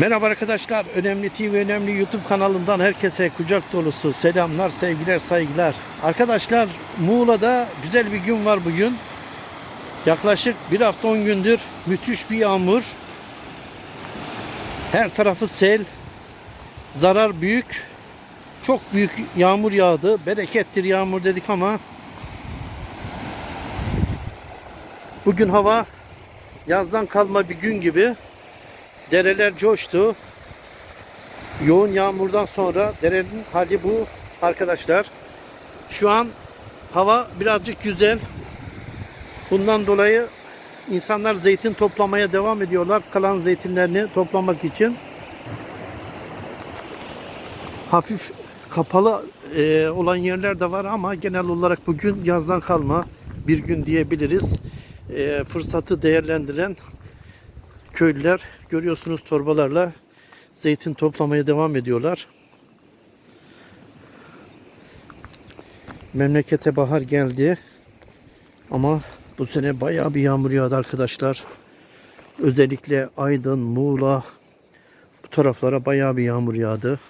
Merhaba arkadaşlar. Önemli TV Önemli YouTube kanalından herkese kucak dolusu selamlar, sevgiler, saygılar. Arkadaşlar Muğla'da güzel bir gün var bugün. Yaklaşık bir hafta 10 gündür müthiş bir yağmur. Her tarafı sel. Zarar büyük. Çok büyük yağmur yağdı. Berekettir yağmur dedik ama bugün hava yazdan kalma bir gün gibi. Dereler coştu. Yoğun yağmurdan sonra derenin hali bu arkadaşlar. Şu an hava birazcık güzel. Bundan dolayı insanlar zeytin toplamaya devam ediyorlar. Kalan zeytinlerini toplamak için. Hafif kapalı e, olan yerler de var ama genel olarak bugün yazdan kalma bir gün diyebiliriz. E, fırsatı değerlendiren köylüler görüyorsunuz torbalarla zeytin toplamaya devam ediyorlar. Memlekete bahar geldi. Ama bu sene bayağı bir yağmur yağdı arkadaşlar. Özellikle Aydın, Muğla bu taraflara bayağı bir yağmur yağdı.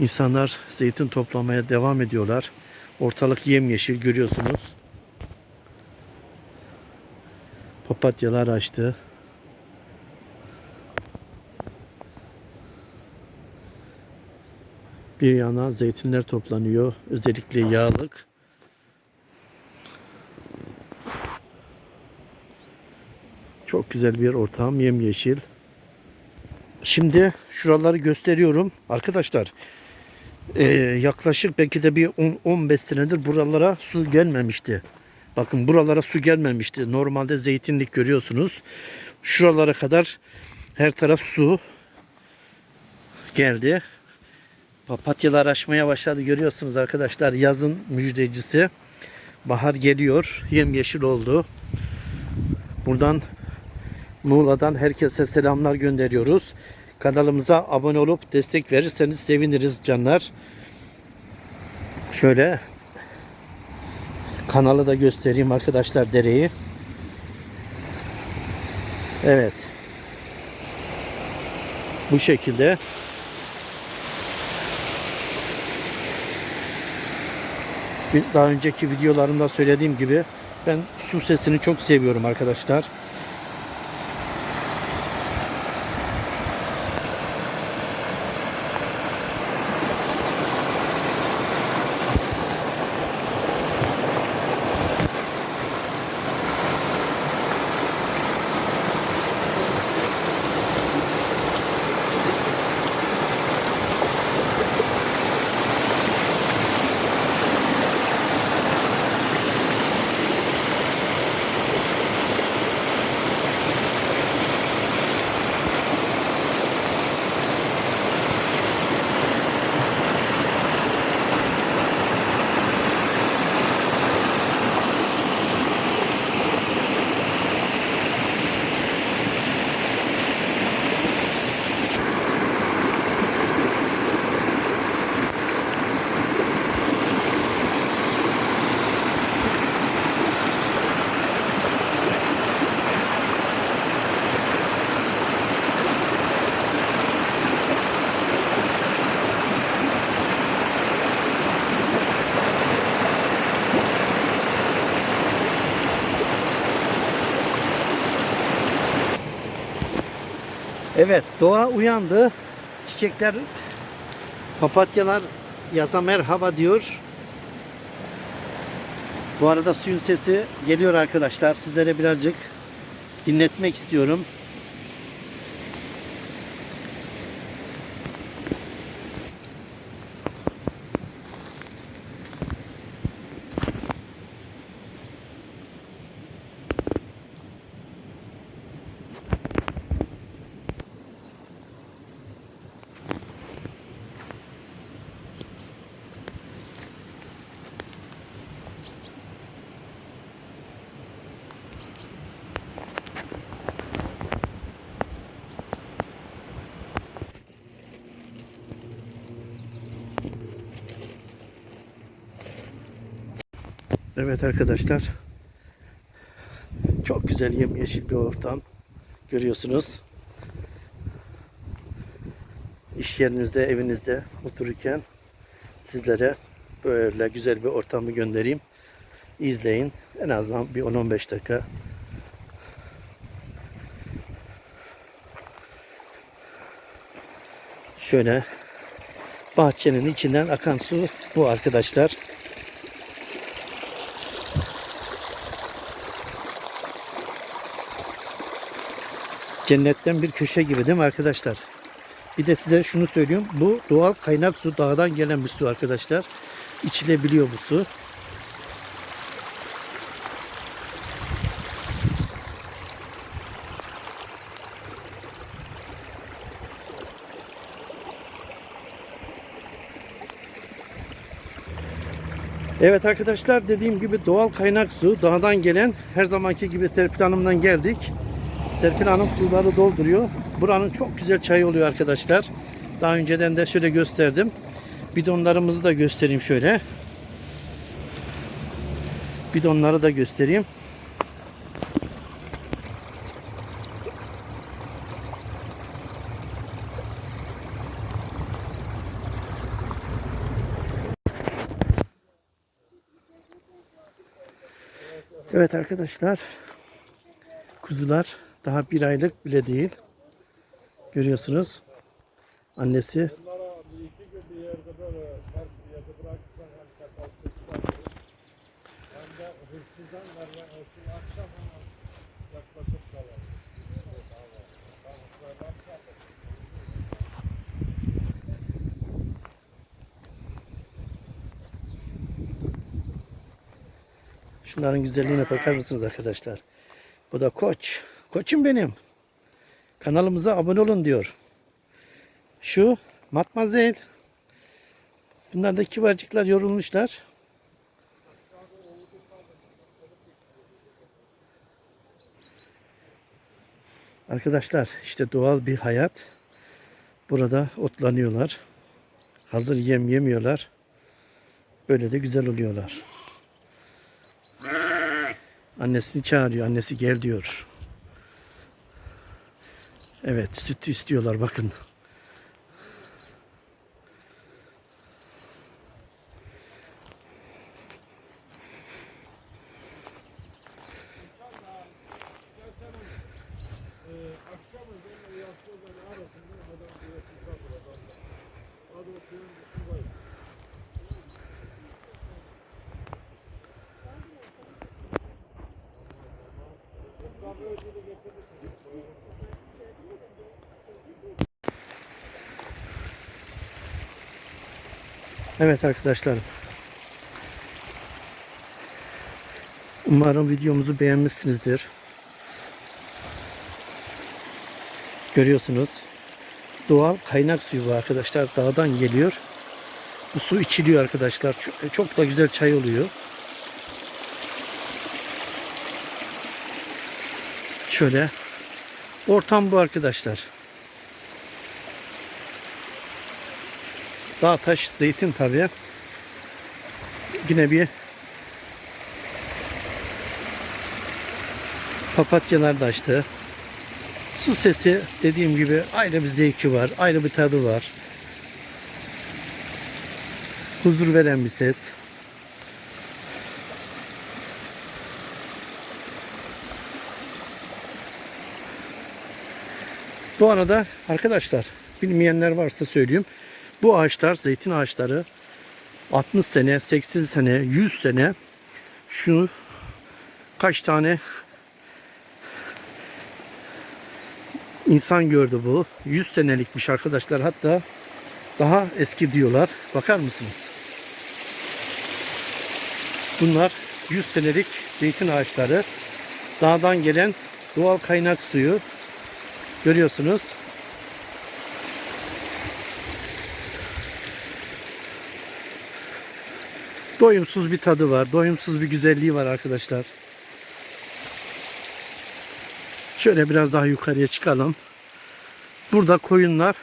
İnsanlar zeytin toplamaya devam ediyorlar. Ortalık yemyeşil görüyorsunuz. Papatyalar açtı. Bir yana zeytinler toplanıyor. Özellikle yağlık. Çok güzel bir ortam. Yemyeşil. Şimdi şuraları gösteriyorum. Arkadaşlar eee, yaklaşık belki de bir 10 15 senedir buralara su gelmemişti. Bakın buralara su gelmemişti. Normalde zeytinlik görüyorsunuz. Şuralara kadar her taraf su geldi. Papatyalar açmaya başladı görüyorsunuz arkadaşlar yazın müjdecisi. Bahar geliyor. Yemyeşil oldu. Buradan Muğla'dan herkese selamlar gönderiyoruz. Kanalımıza abone olup destek verirseniz seviniriz canlar. Şöyle kanalı da göstereyim arkadaşlar dereyi. Evet. Bu şekilde. Daha önceki videolarımda söylediğim gibi ben su sesini çok seviyorum arkadaşlar. Evet, doğa uyandı. Çiçekler, papatyalar yaza merhaba diyor. Bu arada suyun sesi geliyor arkadaşlar. Sizlere birazcık dinletmek istiyorum. Evet arkadaşlar. Çok güzel yemyeşil bir ortam. Görüyorsunuz. iş yerinizde, evinizde otururken sizlere böyle güzel bir ortamı göndereyim. İzleyin. En azından bir 10-15 dakika. Şöyle bahçenin içinden akan su bu arkadaşlar. Cennetten bir köşe gibi değil mi arkadaşlar? Bir de size şunu söyleyeyim. Bu doğal kaynak su dağdan gelen bir su arkadaşlar. İçilebiliyor bu su. Evet arkadaşlar dediğim gibi doğal kaynak su dağdan gelen her zamanki gibi Serpil Hanım'dan geldik. Serpil Hanım suları dolduruyor. Buranın çok güzel çayı oluyor arkadaşlar. Daha önceden de şöyle gösterdim. Bidonlarımızı da göstereyim şöyle. Bidonları da göstereyim. Evet arkadaşlar. Kuzular daha bir aylık bile değil. Görüyorsunuz. Annesi. Şunların güzelliğine bakar mısınız arkadaşlar? Bu da koç. Koçum benim. Kanalımıza abone olun diyor. Şu matmazel. Bunlar da kibarcıklar yorulmuşlar. Arkadaşlar işte doğal bir hayat. Burada otlanıyorlar. Hazır yem yemiyorlar. Böyle de güzel oluyorlar. Annesini çağırıyor. Annesi gel diyor. Evet süt istiyorlar bakın. Evet arkadaşlar. Umarım videomuzu beğenmişsinizdir. Görüyorsunuz. Doğal kaynak suyu bu arkadaşlar. Dağdan geliyor. Bu su içiliyor arkadaşlar. Çok, çok da güzel çay oluyor. Şöyle. Ortam bu arkadaşlar. Dağ taş zeytin tabii. Yine bir papatyalar da açtı. Su sesi dediğim gibi ayrı bir zevki var. Ayrı bir tadı var. Huzur veren bir ses. Bu arada arkadaşlar bilmeyenler varsa söyleyeyim. Bu ağaçlar zeytin ağaçları 60 sene, 80 sene, 100 sene şu kaç tane insan gördü bu. 100 senelikmiş arkadaşlar. Hatta daha eski diyorlar. Bakar mısınız? Bunlar 100 senelik zeytin ağaçları. Dağdan gelen doğal kaynak suyu. Görüyorsunuz. Doyumsuz bir tadı var. Doyumsuz bir güzelliği var arkadaşlar. Şöyle biraz daha yukarıya çıkalım. Burada koyunlar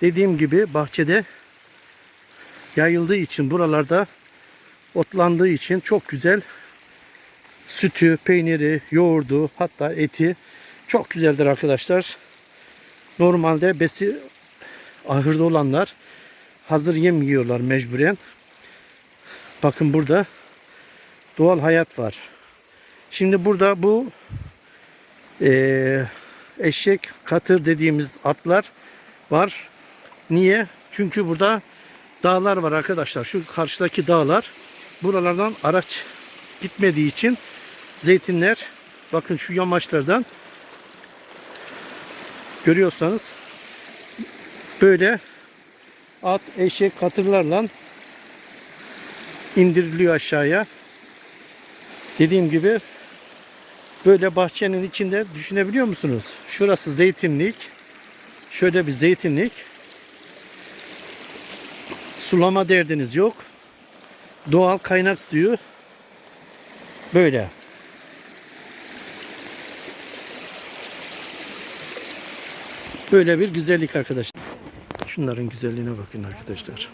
dediğim gibi bahçede yayıldığı için buralarda otlandığı için çok güzel sütü, peyniri, yoğurdu hatta eti çok güzeldir arkadaşlar. Normalde besi ahırda olanlar hazır yem yiyorlar mecburen. Bakın burada doğal hayat var. Şimdi burada bu eee, eşek katır dediğimiz atlar var. Niye? Çünkü burada dağlar var arkadaşlar. Şu karşıdaki dağlar. Buralardan araç gitmediği için zeytinler bakın şu yamaçlardan görüyorsanız böyle at, eşek, katırlarla indiriliyor aşağıya. Dediğim gibi böyle bahçenin içinde düşünebiliyor musunuz? Şurası zeytinlik. Şöyle bir zeytinlik. Sulama derdiniz yok. Doğal kaynak suyu. Böyle. Böyle bir güzellik arkadaşlar. Şunların güzelliğine bakın arkadaşlar.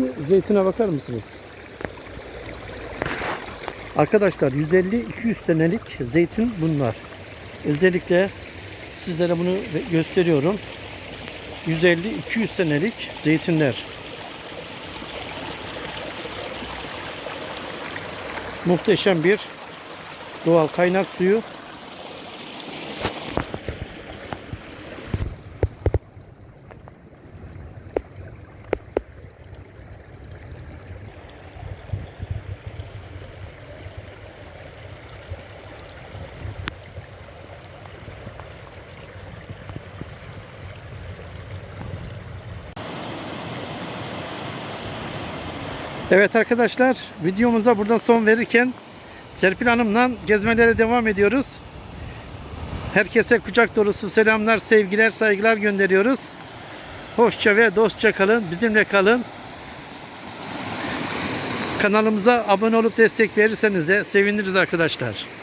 Şu zeytine bakar mısınız? Arkadaşlar 150-200 senelik zeytin bunlar. Özellikle sizlere bunu gösteriyorum. 150-200 senelik zeytinler. Muhteşem bir doğal kaynak suyu. Evet arkadaşlar videomuza buradan son verirken Serpil Hanım'la gezmelere devam ediyoruz. Herkese kucak dolusu selamlar, sevgiler, saygılar gönderiyoruz. Hoşça ve dostça kalın, bizimle kalın. Kanalımıza abone olup destek verirseniz de seviniriz arkadaşlar.